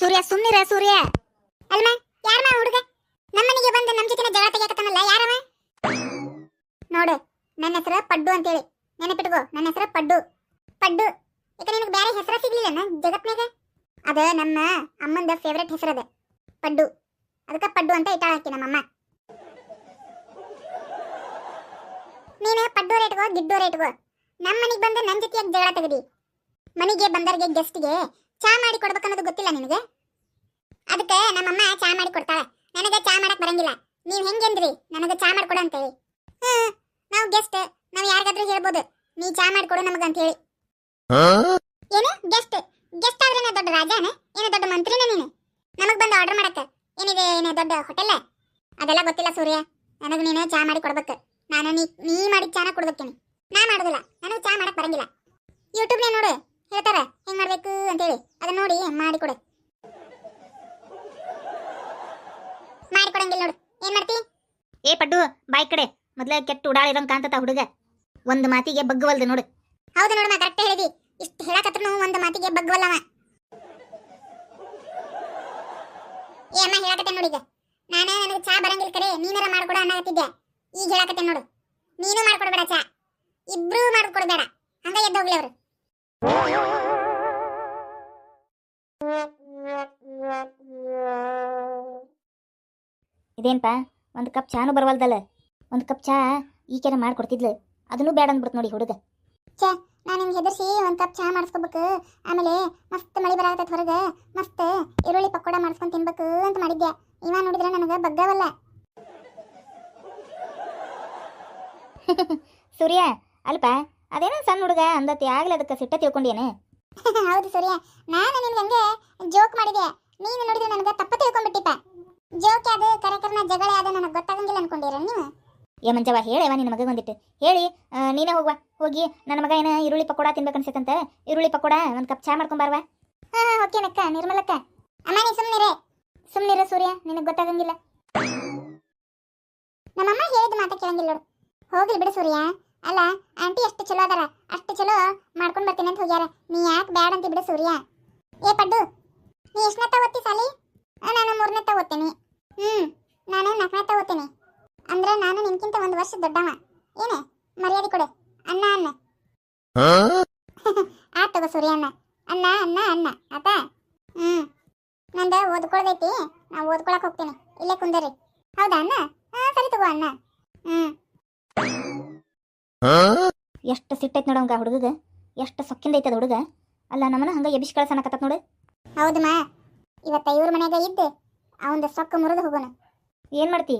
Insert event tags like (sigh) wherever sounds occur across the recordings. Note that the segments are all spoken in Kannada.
ಸೂರ್ಯ, ಸುಮ್ನಿರ ಸೂರ್ಯ. ಅಲ್ಮ, ಯಾರಮ್ಮ ಹುಡುಗ? ನಮ್ಮನಿಗೆ ಬಂದು ನಮ್ಮ ಜೊತೆ ಜಗಳ ತೆಗಿಯಕತ್ತಾನಲ್ಲ ಯಾರವ ನೋಡು, ನನ್ನ ಹೆಸರು ಪಡ್ಡು ಅಂತೇಳಿ. ನೆನಪಿಟ್ಕೋ, ನನ್ನ ಹೆಸರು ಪಡ್ಡು. ಪಡ್ಡು, ಈಗ ನಿನಗೆ ಬೇರೆ ಹೆಸರು ಸಿಗ್ಲಿಲ್ಲ ಜಗತ್ನಾಗ ಅದ ನಮ್ಮ ಅಮ್ಮಂದ ಫೇವ್ರೆಟ್ ಹೆಸರು ಅದ. ಪಡ್ಡು. ಅದಕ್ಕೆ ಪಡ್ಡು ಅಂತ ಇಟ್ಟಾಳ ಹಾಕಿ ನಮ್ಮಮ್ಮ. ನೀನು ಪಡ್ಡು ರೇಟ್ಗೋ, ಗಿಡ್ಡು ರೇಟ್ಗೋ. ನಮ್ಮ ಮನೆಗೆ ಬಂದು ನನ್ನ ಜೊತೆಯಾಗಿ ಜಗಳ ತೆಗದಿ. ಮನೆಗೆ ಬಂದವರಿಗೆ ಗೆಸ್ಟ್ಗೆ ಚಾ ಮಾಡಿ ಕೊಡ್ಬೇಕನ್ನೋದು ಗೊತ್ತಿಲ್ಲ ನಿನಗೆ? ಅದಕ್ಕೆ ನಮ್ಮಮ್ಮ ಚಾ ಮಾಡಿ ಕೊಡ್ತಾಳೆ. ನನಗೆ ಚಾ ಮಾಡಕ್ ಬರಂಗಿಲ್ಲ. ನೀವು ಹೆಂಗೆಂದ್ರಿ ನನಗೆ ಚಾ ಮಾಡ್ಕೊಡು ಅಂತೇಳಿ. ಹ್ಮ್ ನಾವು ಗೆಸ್ಟ್ ನಾವು ಯಾರಿಗಾದ್ರೂ ಹೇಳ್ಬೋದು. ನೀ ಚಾ ಮಾಡಿಕೊಡು ನಮಗ ಅಂತ ಹೇಳಿ ಏನು? ಗೆಸ್ಟ್ ಗೆಸ್ಟ್ ಆದ್ರೆ ದೊಡ್ಡ ರಾಜಾನ? ಏನು ದೊಡ್ಡ ಮಂತ್ರಿನ ನೀನು? ನಮಗ್ ಬಂದು ಆರ್ಡರ್ ಮಾಡಕ್ಕೆ. ಏನಿದೆ, ಏನೇ ದೊಡ್ಡ ಹೋಟೆಲ್ ಅದೆಲ್ಲ ಗೊತ್ತಿಲ್ಲ ಸೂರ್ಯ. ನನಗೆ ನೀನು ಚಾ ಮಾಡಿ ಕೊಡ್ಬೇಕು. ನಾನು ನೀ ನೀ ಮಾಡಿ ಚಾನ ಕೊಡ್ಬೇಕೇನಿ ನಾ ಮಾಡೋದಿಲ್ಲ. ನನಗೆ ಚಾ ಮಾಡಕ್ ಬರಂಗಿಲ್ಲ. ಯೂಟ್ಯೂಬ್ನೇ ನೋಡು. ಹೇಳ್ತಾರ? ಹೆಂಗ್ ಮಾಡ್ಬೇಕು ಅಂತೇಳಿ. ಅದನ್ನ ನೋಡಿ ಮಾಡಿ ಕೊಡು. ಮಾಡಿ ಕೊಡಂಗಿಲ್ಲ ನೋಡು. ಏನ್ ಮಾಡ್ತಿ? ಏ ಪಡ್ಡು ಬಾಯ್ ಕಡೆ. ಮೊದ್ಲ ಕೆಟ್ಟ ಉಡಾಳಿರಂಗ್ ಕಾಂತತ ಹುಡುಗ. ಒಂದ್ ಮಾತಿಗೆ ಬಗ್ಗವಲ್ದು ನೋಡು. ಹೌದು ನೋಡಮ್ಮ ಕರೆಕ್ಟ್ ಹೇಳಿದಿ. ಇಷ್ಟು ಹೇಳಕತ್ರು ಒಂದ್ ಮಾತಿಗೆ ಬಗ್ವಲ್ಲವ ಏ ಅಮ್ಮ ಹೇಳಕತ್ತೆ ನೋಡಿ ಈಗ. ನಾನೇ ನನಗೆ ಚಾ ಬರಂಗಿಲ್ಲ ಕಡೆ ನೀನಾರ ಮಾಡ್ಕೊಡ ಅನ್ನಕತ್ತಿದ್ದೆ. ಈಗ ಹೇಳಕತ್ತೆ ನೋಡು. ನೀನು ಮಾಡ್ಕೊಡ್ಬೇಡ ಚಾ. ಇಬ್ರು ಮಾಡ್ಕೊಡ್ಬೇಡ. ಹಂಗ ಎದ್ದೋಗ್ಲಿ ಅವ್ರು. ಇದೇನ್ಪ ಒಂದ್ ಕಪ್ ಚಾನು ಬರವಲ್ದಲ್ಲ? ಒಂದ್ ಕಪ್ ಚಾ ಈಕೆನ ಮಾಡ್ಕೊಡ್ತಿದ್ಲು. ಅದನ್ನು ಬೇಡ ಅಂದ್ಬಿಡ್ತು ನೋಡಿ ಹುಡುಗ. ನಾನು ನಿಮ್ಗೆ ಹೆದರ್ಸಿ ಒಂದು ಕಪ್ ಚಾ ಮಾಡಿಸ್ಕೋಬೇಕು. ಆಮೇಲೆ ಮಸ್ತ್ ಮಳಿ ಬರಾಕತ್ತೈತೆ ಹೊರಗೆ. ಮಸ್ತ್ ಈರುಳ್ಳಿ ಪಕೋಡ ಮಾಡಿಸ್ಕೊಂಡು ತಿನ್ಬೇಕು ಅಂತ ಮಾಡಿದ್ದೆ. ಇವ ನೋಡಿದ್ರೆ ನನಗೆ ಬಗ್ಗವಲ್ಲ. (laughs) ಸೂರ್ಯ ಅಲ್ಪ ಅದೇನೋ ಸಣ್ಣ ಹುಡುಗ ಅಂದತಿ ಆಗ್ಲೇ ಅದಕ್ಕೆ ಸಿಟ್ಟ ತಿಳ್ಕೊಂಡೇನೆ (laughs) ಹೌದು ಸೂರ್ಯ. ನಾನು ನಿಮ್ಗೆ ಹಂಗೆ ಜೋಕ್ ಮಾಡಿದೆ. ನೀನು ನೋಡಿದ್ರೆ ನನಗೆ ತಪ್ಪ ತಿಳ್ಕೊಂಡ್ಬಿಟ್ಟಿಪ್ಪ. ಜೋಕ್ ಯಾವುದು ಕರೆಕರ್ನ ಜಗಳ ಯಾವುದು ನನಗೆ ಗೊತ್ತಾಗಂಗಿಲ್ಲ ಅನ್ಕೊಂಡಿರ ನೀವು? ಏ ಮಂಜವ ಹೇಳೇವ ನಿನ್ನ ಮಗ ಬಂದಿಟ್ಟು ಹೇಳಿ ನೀನೇ ಹೋಗ್ವಾ. ಹೋಗಿ ನನ್ನ ಮಗ ಏನ ಈರುಳ್ಳಿ ಪಕೋಡ ತಿನ್ಬೇಕು ಅನ್ಸತ್ತಂತೆ ಈರುಳ್ಳಿ ಪಕೋಡ ಒಂದು ಕಪ್ ಚಾ ಮಾಡ್ಕೊಂಬಾರ್ವಾ ಹಾಂ ಓಕೆನಕ್ಕ ನಿರ್ಮಲಕ್ಕ. ಅಮ್ಮ ನೀ ಸುಮ್ಮನಿರೆ ಸುಮ್ನಿರ ಸೂರ್ಯ ನಿನಗೆ ಗೊತ್ತಾಗಂಗಿಲ್ಲ. ನಮ್ಮಮ್ಮ ಹೇಳಿದ ಮಾತ ಕೇಳಂಗಿಲ್ಲ ನೋಡು. ಹೋಗ್ಲಿ ಬಿಡು ಸೂರ್ಯ. ಅಲ್ಲ ಆಂಟಿ ಎಷ್ಟು ಚಲೋ ಅದಾರ. ಅಷ್ಟು ಚಲೋ ಮಾಡ್ಕೊಂಡು ಬರ್ತೀನಿ ಅಂತ ಹೋಗ್ಯಾರ. ನೀ ಯಾಕೆ ಬ್ಯಾಡ ಅಂತ ಬಿಡು ಸೂರ್ಯ. ಏ ಪಡ್ಡು. ನೀ ಎಷ್ಟನೇ ತಗೋತಿ ಸಾಲಿ? ನಾನು ಮೂರನೇ ತಗೋತೀನಿ ಹ್ಞೂ ನಾನು ನಾಲ್ಕನೇ ತಗೋತೀನಿ ಅಂದ್ರೆ ನಾನು ನಿನ್ಕಿಂತ ಒಂದು ವರ್ಷ ದೊಡ್ಡವ. ಏನೇ? ಮರ್ಯಾದೆ ಕೊಡು. ಅನ್ನ ಅನ್ನ ಆ ತಗೋ ಸೂರ್ಯ ಅನ್ನ ಅನ್ನ ಅನ್ನ ಅನ್ನ ಆತಾ? ಹ್ಮ್. ನಂದ ಓದ್ಕೊಳ್ದೈತಿ. ನಾ ಓದ್ಕೊಳಕ್ಕೆ ಹೋಗ್ತೀನಿ. ಇಲ್ಲೇ ಕುಂದರಿ. ಹೌದಾ ಅಣ್ಣ? ಹಾಂ ಸರಿ ತಗೋ ಅನ್ನ ಹ್ಮ್. ಎಷ್ಟು ಸಿಟ್ಟೈತ್ ನೋಡವಂಗ ಹುಡುಗಗ? ಎಷ್ಟು ಸೊಕ್ಕಿಂದ ಐತದ ಹುಡುಗ? ಅಲ್ಲ ನಮ್ಮನ ಹಂಗ ಎಬಿಸ್ ಕಳ್ಸನಕತ್ತ ನೋಡು. ಹೌದಮ್ಮ ಇವತ್ತ ಇವ್ರ ಮನ್ಯಾಗ ಇದ್ದು. ಅವಂದ ಸೊಕ್ಕ ಮುರಿದು ಹೋಗೋಣ. ಏನ್ ಮಾಡ್ತಿ?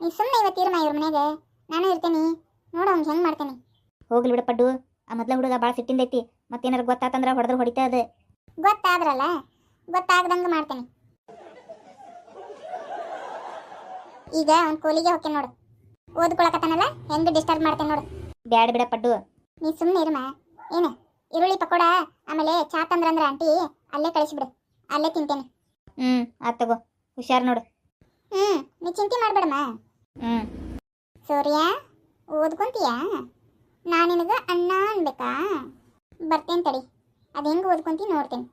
ನೀ ಸುಮ್ಮನೆ ಇವತ್ತು ಇರಮ್ಮ ಇವ್ರ ಮನ್ಯಾಗ. ನಾನು ಇರ್ತೇನಿ. ನೋಡು ಅವ್ನ್ ಹೆಂಗ್ ಮಾಡ್ತೀನಿ. ಹೋಗ್ಲಿ ಬಿಡ ಪಡ್ಡು. ಆ ಮೊದ್ಲ ಹುಡುಗ ಭಾಳ ಸಿಟ್ಟಿಂದ ಐತಿ. ಮತ್ತೇನಾರ ಗೊತ್ತಾತಂದ್ರ ಹೊಡೆದ್ರ ಹೊಡಿತಾ ಅದ. ಗೊತ್ತಾದ್ರಲ್ಲ? ಗೊತ್ತಾಗ್ದಂಗ ಮಾಡ್ತೀನಿ. ಈಗ ಅವ್ನ ಕೋಲಿಗೆ ಹೋಗ್ತೇನೆ ನೋಡು. ಓದ್ಕೊಳಕತ್ತಾನಲ್ಲ? ಹೆಂಗ್ ಡಿಸ್ಟರ್ಬ್ ಮಾಡ್ತೇನೆ ನೋಡು. ಬ್ಯಾಡ ಬಿಡ ಪಡ್ಡು. ನೀ ಸುಮ್ಮನೆ ಇರುಮ ಏನು? ಈರುಳ್ಳಿ ಪಕೋಡ ಆಮೇಲೆ ಚಾ ತಂದ್ರಂದ್ರ ಆಂಟಿ ಅಲ್ಲೇ ಕಳಿಸ್ಬಿಡು. ಅಲ್ಲೇ ತಿಂತೇನೆ. ಹ್ಮ್ ಆತ್ ತಗೋ. ಹುಷಾರ್ ನೋಡು. ಹ್ಮ್ ನೀ ಚಿಂತೆ ಮಾಡ್ಬೇಡಮ್ಮ ಹ್ಮ್. ಸೂರ್ಯ ಓದ್ಕೊಂತೀಯ? ನಾನು ನಿನಗೆ ಅಣ್ಣ ಅನ್ಬೇಕಾ? ಬರ್ತೇನೆ ತಡಿ. ಅದು ಹೆಂಗೆ ಓದ್ಕೊಂತೀನಿ ನೋಡ್ತೇನೆ.